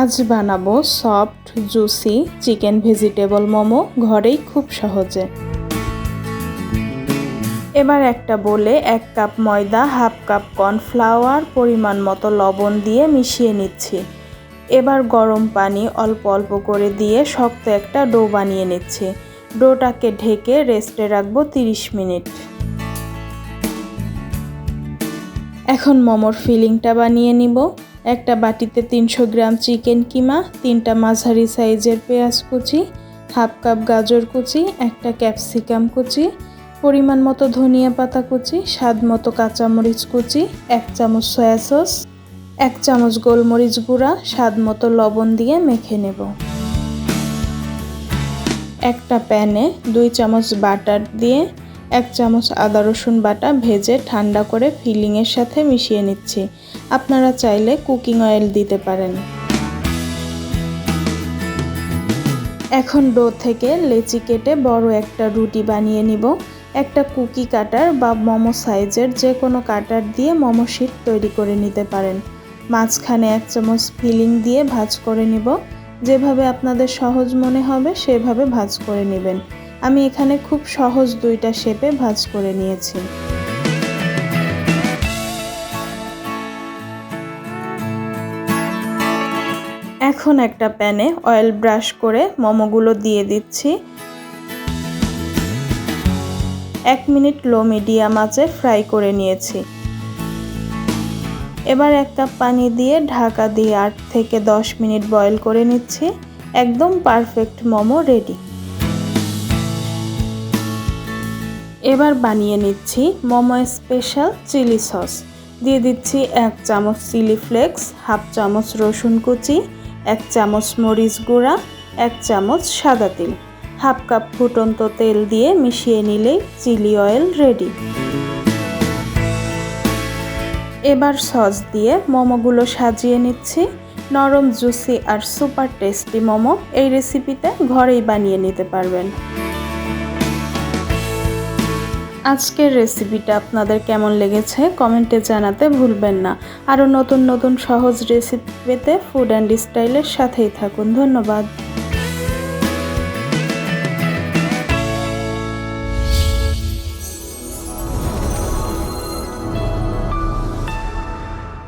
আজ বানাবো soft, juicy, chicken vegetable momo, ঘরেই খুব সহজে। এবার একটা বলে এক কাপ ময়দা, হাফ কাপ কর্নফ্লাওয়ার, পরিমাণ মতো লবণ দিয়ে মিশিয়ে নিচ্ছি। এবার গরম পানি অল্প অল্প করে দিয়ে শক্ত একটা ডো বানিয়ে নিচ্ছি। ডোটাকে ঢেকে রেস্টে রাখব 30 মিনিট। এখন মোমোর ফিলিংটা বানিয়ে নিব। একটা বাটিতে তিনশো গ্রাম চিকেন কিমা, তিনটা মাঝারি সাইজের পেঁয়াজ কুচি, হাফ কাপ গাজর কুচি, একটা ক্যাপসিকাম কুচি, পরিমাণ মতো ধনিয়া পাতা কুচি, স্বাদ মতো কাঁচামরিচ কুচি, এক চামচ সয়া সস, এক চামচ গোলমরিচ গুঁড়া, স্বাদ মতো লবণ দিয়ে মেখে নেব। একটা প্যানে দুই চামচ বাটার দিয়ে এক চামচ আদা রসুন বাটা ভেজে ঠান্ডা করে ফিলিংয়ের সাথে মিশিয়ে নিচ্ছি। আপনারা চাইলে কুকিং অয়েল দিতে পারেন। এখন ডো থেকে লেচি কেটে বড় একটা রুটি বানিয়ে নিব। একটা কুকি কাটার বা মোমো সাইজের যে কোনো কাটার দিয়ে মোমো শিট তৈরি করে নিতে পারেন। মাঝখানে এক চামচ ফিলিং দিয়ে ভাজ করে নিব। যেভাবে আপনাদের সহজ মনে হবে, সেভাবে ভাজ করে নেবেন। আমি এখানে খুব সহজ দুইটা শেপে ভাজ করে নিয়েছি। এখন একটা প্যানে অয়েল ব্রাশ করে মোমোগুলো দিয়ে দিচ্ছি। এক মিনিট লো মিডিয়াম আঁচে ফ্রাই করে নিয়েছি। এবার এক কাপ পানি দিয়ে ঢাকা দিয়ে আট থেকে দশ মিনিট বয়েল করে নিচ্ছি। একদম পারফেক্ট মোমো রেডি। এবার বানিয়ে নিচ্ছি মোমো স্পেশাল চিলি সস। দিয়ে দিচ্ছি এক চামচ চিলি ফ্লেক্স, হাফ চামচ রসুন কুচি, এক চামচ মরিচ গুঁড়া, এক চামচ সাদা তিল। হাফ কাপ ফুটন্ত তেল দিয়ে মিশিয়ে নিলেই চিলি অয়েল রেডি। এবার সস দিয়ে মোমোগুলো সাজিয়ে নিচ্ছি। নরম, জুসি আর সুপার টেস্টি মোমো এই রেসিপিতে ঘরেই বানিয়ে নিতে পারবেন। আজকের রেসিপিটা আপনাদের কেমন লেগেছে কমেন্টে জানাতে ভুলবেন না। আরও নতুন নতুন সহজ রেসিপি পেতে ফুড অ্যান্ড স্টাইলের সাথেই থাকুন। ধন্যবাদ।